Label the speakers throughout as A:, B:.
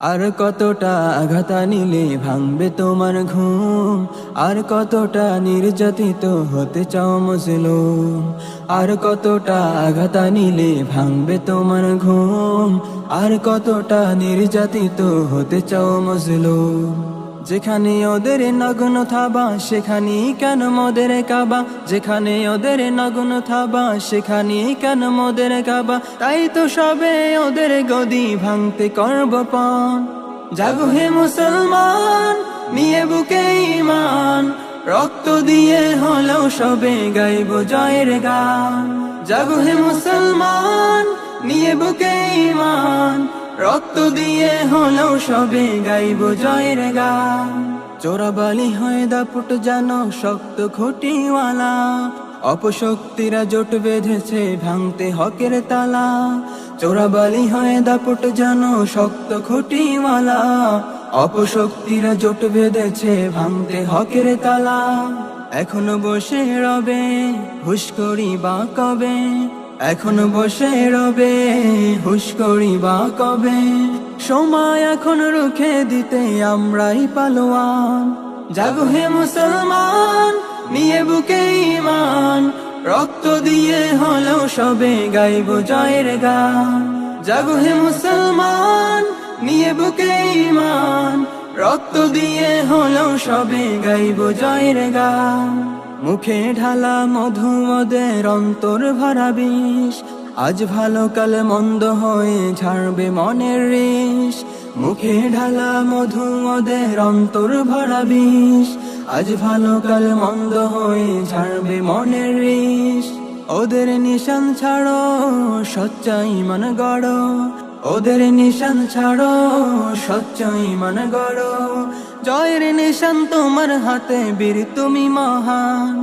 A: আর কতটা আঘাত নিলে ভাঙবে তোমার ঘুম? আর কতটা নির্যাতিত হতে চাও মজলুম আর কতটা আঘাত নিলে ভাঙবে তোমার ঘুম? আর কতটা নির্যাতিত হতে চাও মজলুম যেখানে ওদের নগ্ন থাবা, সেখানে কেন মোদের কাবা? যেখানে ওদের নগ্ন থাবা, সেখানে কেন মোদের কাবা? তাই তো সবে ওদের গদি ভাঙতে করব পান জাগো হে মুসলমান, নিয়ে বুকে ইমান রক্ত দিয়ে হলেও সবে গাইব জয়ের গান। জাগো হে মুসলমান, নিয়ে বুকে ইমান রক্ত দিয়ে হলেও সবে গাইব জয়ের গান। চোরাবালি হয়ে দাপুট জানো শক্ত খুঁটিওয়ালা। অপশক্তিরা জোট বেঁধেছে ভাঙতে হকের তালা। চোরাবালি হয়ে দাপুট জানো শক্ত খুঁটিওয়ালা। অপশক্তিরা জোট বেঁধেছে ভাঙতে হকের তালা। এখনও বসে রবে, হুশ করি বা কবে? এখন বসে রবে, হুশ করি বা কবে? সময় এখন রুখে দিতে আমরাই পালোয়ান। জাগো হে মুসলমান, নিয়ে বুকে ইমান রক্ত দিয়ে হলেও সবে গাইব জয়ের গান। জাগো হে মুসলমান, নিয়ে বুকে ইমান রক্ত দিয়ে হলেও সবে গাইব জয়ের গান। মুখে ঢালা মধু মদের অন্তর ভরা বিষ। আজ ভালো কাল মন্দ হয়ে ঝাড়বে মনের রেশ। মুখে ঢালা মধু মদের অন্তর ভরা বিষ। আজ ভালো কাল মন্দ হয়ে ঝাড়বে মনের রেশ। ওদের নিশান ছাড়ো, সচ্চাই মন গড়। ওদের নিশান ছাড়ো সচ্চাই মন গড়। জয়ের নিশান তোমার হাতে, বীর তুমি মহান।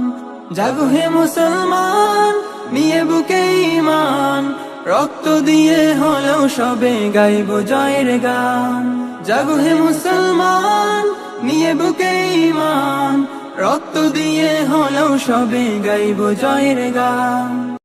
A: জাগো হে মুসলমান, নিয়ে বুকে ইমান রক্ত দিয়ে হলেও সবে গাইব জয়ের গান। জাগো হে মুসলমান, নিয়ে বুকে ইমান রক্ত দিয়ে হলেও সবে গাইব জয়ের গান।